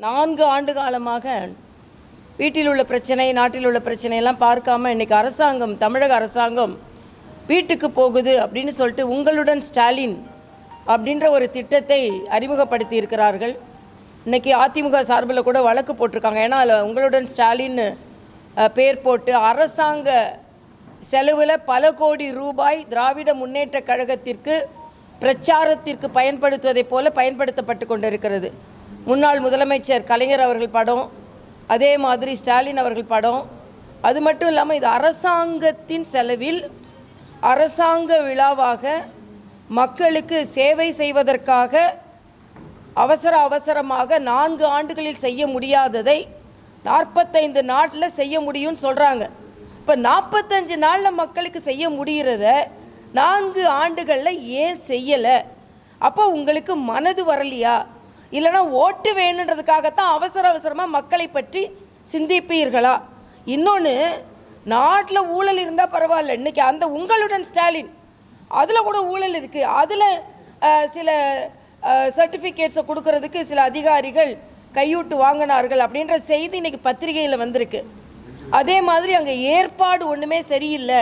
நான்கு ஆண்டு காலமாக வீட்டில் உள்ள பிரச்சனை நாட்டில் உள்ள பிரச்சனையெல்லாம் பார்க்காம இன்னைக்கு அரசாங்கம் தமிழக அரசாங்கம் வீட்டுக்கு போகுது அப்படின்னு சொல்லிட்டு உங்களுடன் ஸ்டாலின் அப்படின்ற ஒரு திட்டத்தை அறிமுகப்படுத்தி இருக்கிறார்கள். இன்னைக்கு அதிமுக சார்பில் கூட வழக்கு போட்டிருக்காங்க. ஏன்னா அதில் உங்களுடன் ஸ்டாலின் பேர் போட்டு அரசாங்க செலவில் பல கோடி ரூபாய் திராவிட முன்னேற்ற கழகத்திற்கு பிரச்சாரத்திற்கு பயன்படுத்துவதைப் போல பயன்படுத்தப்பட்டு கொண்டிருக்கிறது. முன்னாள் முதலமைச்சர் கலைஞர் அவர்கள் படம் அதே மாதிரி ஸ்டாலின் அவர்கள் படம். அது மட்டும் இல்லாமல் இது அரசாங்கத்தின் செலவில் அரசாங்க விழாவாக மக்களுக்கு சேவை செய்வதற்காக அவசர அவசரமாக நான்கு ஆண்டுகளில் செய்ய முடியாததை நாற்பத்தைந்து நாட்டில் செய்ய முடியும்னு சொல்கிறாங்க இப்போ நாற்பத்தஞ்சு நாளில் மக்களுக்கு செய்ய முடிகிறத நான்கு ஆண்டுகளில் ஏன் செய்யலை? அப்போ உங்களுக்கு மனது வரலையா? இல்லைன்னா ஓட்டு வேணுன்றதுக்காகத்தான் அவசர அவசரமாக மக்களை பற்றி சிந்திப்பீர்களா? இன்னொன்று நாட்டில் ஊழல் இருந்தால் பரவாயில்ல. இன்றைக்கி அந்த உங்களுடன் ஸ்டாலின் அதில் கூட ஊழல் இருக்குது அதில் சில சர்டிஃபிகேட்ஸை கொடுக்கறதுக்கு சில அதிகாரிகள் கையூட்டு வாங்கினார்கள் அப்படின்ற செய்தி இன்றைக்கி பத்திரிகையில் வந்திருக்கு. அதே மாதிரி அங்கே ஏற்பாடு ஒன்றுமே சரியில்லை.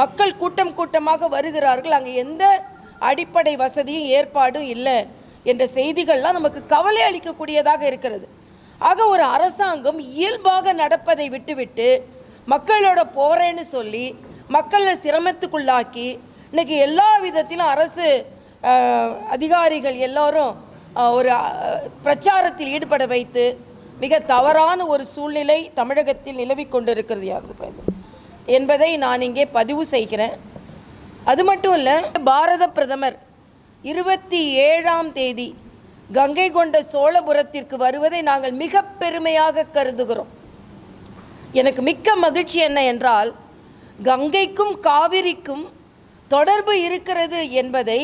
மக்கள் கூட்டம் கூட்டமாக வருகிறார்கள். அங்கே எந்த அடிப்படை வசதியும் ஏற்பாடும் இல்லை. என்ற செய்திகள்லாம் நமக்கு கவலை அளிக்கக்கூடியதாக இருக்கிறது. ஆக ஒரு அரசாங்கம் இயல்பாக நடப்பதை விட்டுவிட்டு மக்களோட போறேன்னு சொல்லி மக்களை சிரமத்துக்குள்ளாக்கி இன்னைக்கு எல்லா விதத்திலும் அரசு அதிகாரிகள் எல்லோரும் ஒரு பிரச்சாரத்தில் ஈடுபட வைத்து மிக தவறான ஒரு சூழ்நிலை தமிழகத்தில் நிலவிக் கொண்டிருக்கிறது யாரு என்பதை நான் இங்கே பதிவு செய்கிறேன். அது மட்டும் இல்லை பாரத பிரதமர் இருபத்தி ஏழாம் தேதி கங்கை கொண்ட சோழபுரத்திற்கு வருவதை நாங்கள் மிக பெருமையாக கருதுகிறோம். எனக்கு மிக்க மகிழ்ச்சி என்ன என்றால் கங்கைக்கும் காவிரிக்கும் தொடர்பு இருக்கிறது என்பதை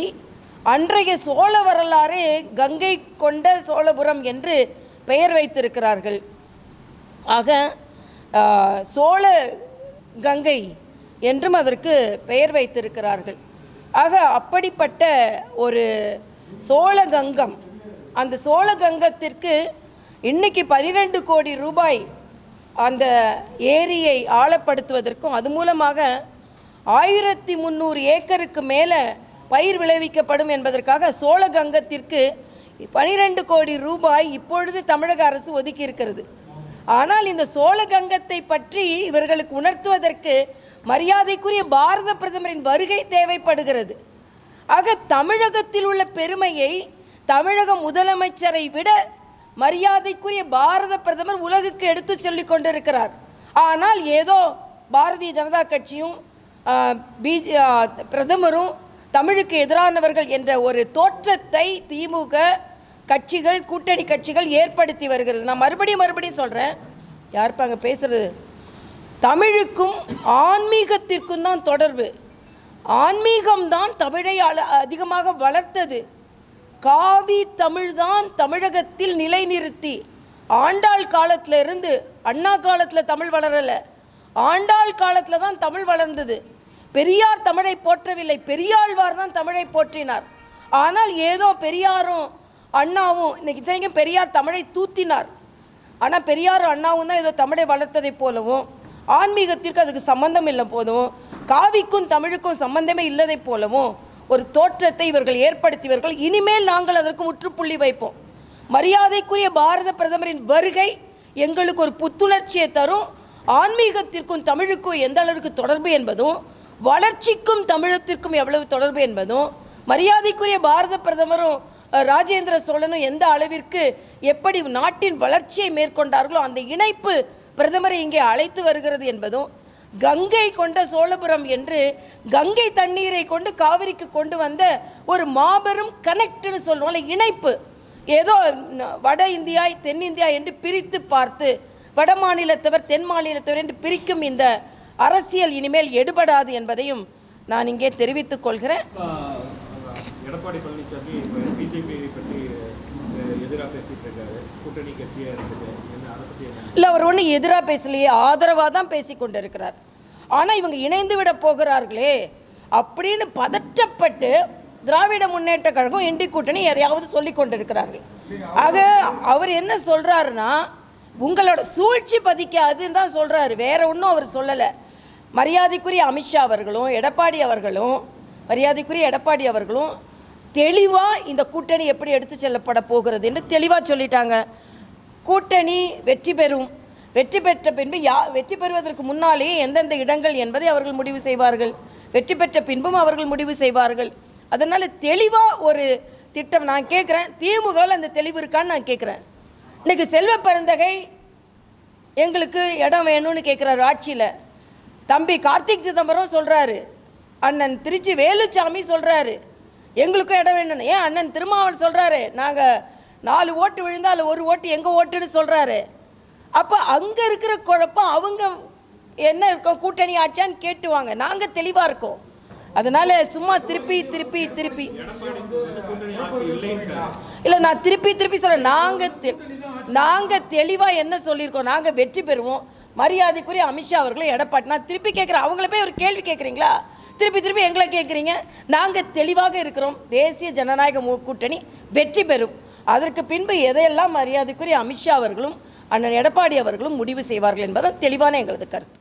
அன்றைய சோழ வரலாறே கங்கை கொண்ட சோழபுரம் என்று பெயர் வைத்திருக்கிறார்கள். ஆக சோழ கங்கை என்றும் அதற்கு பெயர் வைத்திருக்கிறார்கள். ஆக அப்படிப்பட்ட ஒரு சோழகங்கம் அந்த சோழகங்கத்திற்கு இன்னைக்கு பனிரெண்டு கோடி ரூபாய் அந்த ஏரியை ஆழப்படுத்துவதற்கும் அது மூலமாக ஆயிரத்தி முந்நூறு ஏக்கருக்கு மேலே பயிர் விளைவிக்கப்படும் என்பதற்காக சோழகங்கத்திற்கு பனிரெண்டு கோடி ரூபாய் இப்பொழுது தமிழக அரசு ஒதுக்கி இருக்கிறது ஆனால் இந்த சோழகங்கத்தை பற்றி இவர்களுக்கு உணர்த்துவதற்கு மரியாதைக்குரிய பாரத பிரதமரின் வருகை தேவைப்படுகிறது. ஆக தமிழகத்தில் உள்ள பெருமையை தமிழக முதலமைச்சரை விட மரியாதைக்குரிய பாரத பிரதமர் உலகுக்கு எடுத்து சொல்லி கொண்டிருக்கிறார். ஆனால் ஏதோ பாரதிய ஜனதா கட்சியும் பிஜே பிரதமரும் தமிழுக்கு எதிரானவர்கள் என்ற ஒரு தோற்றத்தை திமுக கட்சிகள் கூட்டணி கட்சிகள் ஏற்படுத்தி வருகிறது. நான் மறுபடியும் மறுபடியும் சொல்கிறேன் யாருப்பா அங்கே பேசுறது? தமிழுக்கும் ஆன்மீகத்திற்கும் தான் தொடர்பு. ஆன்மீகம்தான் தமிழை அல- அதிகமாக வளர்த்தது. காவி தமிழ்தான் தமிழகத்தில் நிலைநிறுத்தி. ஆண்டாள் காலத்தில் இருந்து அண்ணா காலத்தில் தமிழ் வளரலை. ஆண்டாள் காலத்தில் தான் தமிழ் வளர்ந்தது. பெரியார் தமிழை போற்றவில்லை. பெரியாழ்வார் தான் தமிழை போற்றினார். ஆனால் ஏதோ பெரியாரும் அண்ணாவும் இன்னைக்கு இத்தனைக்கும் பெரியார் தமிழை தூத்தினார். ஆனால் பெரியாரும் அண்ணாவும் தான் ஏதோ தமிழை வளர்த்ததைப் போலவும் ஆன்மீகத்திற்கு அதுக்கு சம்பந்தம் இல்லை போதும். காவிக்கும் தமிழுக்கும் சம்பந்தமே இல்லதைப் போலவும் ஒரு தோற்றத்தை இவர்கள் ஏற்படுத்தியவர்கள். இனிமேல் நாங்கள் அதற்கு முற்றுப்புள்ளி வைப்போம். மரியாதைக்குரிய பாரத பிரதமரின் வருகை எங்களுக்கு ஒரு புத்துணர்ச்சியை தரும். ஆன்மீகத்திற்கும் தமிழுக்கும் எந்த அளவுக்கு தொடர்பு என்பதும் வளர்ச்சிக்கும் தமிழத்திற்கும் எவ்வளவு தொடர்பு என்பதும் மரியாதைக்குரிய பாரத பிரதமரும் ராஜேந்திர சோழனும் எந்த அளவிற்கு எப்படி நாட்டின் வளர்ச்சியை மேற்கொண்டார்களோ அந்த இணைப்பு பிரதமரை இங்கே அழைத்து வருகிறது என்பதும் கங்கை கொண்ட சோழபுரம் என்று கங்கை தண்ணீரை கொண்டு காவிரிக்கு கொண்டு வந்த ஒரு மாபெரும் கனெக்ட்னு சொல்லுவோம்ல இணைப்பு. ஏதோ வட இந்தியா தென்னிந்தியா என்று பிரித்து பார்த்து வட மாநிலத்தவர் தென் மாநிலத்தவர் என்று பிரிக்கும் இந்த அரசியல் இனிமேல் எடுபடாது என்பதையும் நான் இங்கே தெரிவித்துக் கொள்கிறேன். எடப்பாடி பழனிசாமி பிஜேபி பற்றி இல்லை அவர் ஒன்றும் எதிராக பேசலையே ஆதரவாக தான் பேசி கொண்டிருக்கிறார். ஆனால் இவங்க இணைந்து விட போகிறார்களே அப்படின்னு பதற்றப்பட்டு திராவிட முன்னேற்ற கழகம் எண்டி கூட்டணி எதையாவது சொல்லி கொண்டிருக்கிறார்கள். ஆக அவர் என்ன சொல்கிறாருன்னா உங்களோட சூழ்ச்சி பதிக்காதுன்னு தான் சொல்கிறாரு வேற ஒன்றும் அவர் சொல்லலை. மரியாதைக்குரிய அமித்ஷா அவர்களும் எடப்பாடி அவர்களும் மரியாதைக்குரிய எடப்பாடி அவர்களும் தெளிவாக இந்த கூட்டணி எப்படி எடுத்து செல்லப்பட போகிறது என்று தெளிவாக சொல்லிட்டாங்க. கூட்டணி வெற்றி பெறும். வெற்றி பெற்ற பின்பு யா வெற்றி பெறுவதற்கு முன்னாலேயே எந்தெந்த இடங்கள் என்பதை அவர்கள் முடிவு செய்வார்கள். வெற்றி பெற்ற பின்பும் அவர்கள் முடிவு செய்வார்கள். அதனால் தெளிவாக ஒரு திட்டம் நான் கேட்குறேன் திமுகவில் அந்த தெளிவு இருக்கான்னு நான் கேட்குறேன் இன்றைக்கி செல்வ பெருந்தகை எங்களுக்கு இடம் வேணும்னு கேட்குறாரு ஆட்சியில். தம்பி கார்த்திக் சிதம்பரம் சொல்கிறாரு அண்ணன் திருச்சி வேலுச்சாமி சொல்கிறாரு எங்களுக்கும் இடம் வேணும்னு. ஏன் அண்ணன் திருமாவன் சொல்கிறாரு நாங்கள் நாலு ஓட்டு விழுந்தால் அதில் ஒரு ஓட்டு எங்கள் ஓட்டுன்னு சொல்கிறாரு அப்போ அங்கே இருக்கிற குழப்பம் அவங்க என்ன இருக்கோம் கூட்டணி ஆச்சான்னு கேட்டுவாங்க நாங்கள் தெளிவாக இருக்கோம். அதனால் சும்மா திருப்பி திருப்பி திருப்பி. இல்லை நான் திருப்பி திருப்பி சொல்கிறேன் நாங்கள் தெ நாங்கள் தெளிவாக என்ன சொல்லியிருக்கோம் நாங்கள் வெற்றி பெறுவோம். மரியாதைக்குரிய அமித்ஷா அவர்களும் எடப்பாடி நான் திருப்பி கேட்குறேன் அவங்கள போய் ஒரு கேள்வி கேட்குறீங்களா? திருப்பி திருப்பி எங்களை கேட்குறீங்க. நாங்கள் தெளிவாக இருக்கிறோம். தேசிய ஜனநாயக கூட்டணி வெற்றி பெறும். அதற்கு பின்பு எதையெல்லாம் மரியாதைக்குரிய அமித்ஷா அவர்களும் அண்ணன் எடப்பாடி அவர்களும் முடிவு செய்வார்கள் என்பதுதான் தெளிவான எங்களது கருத்து.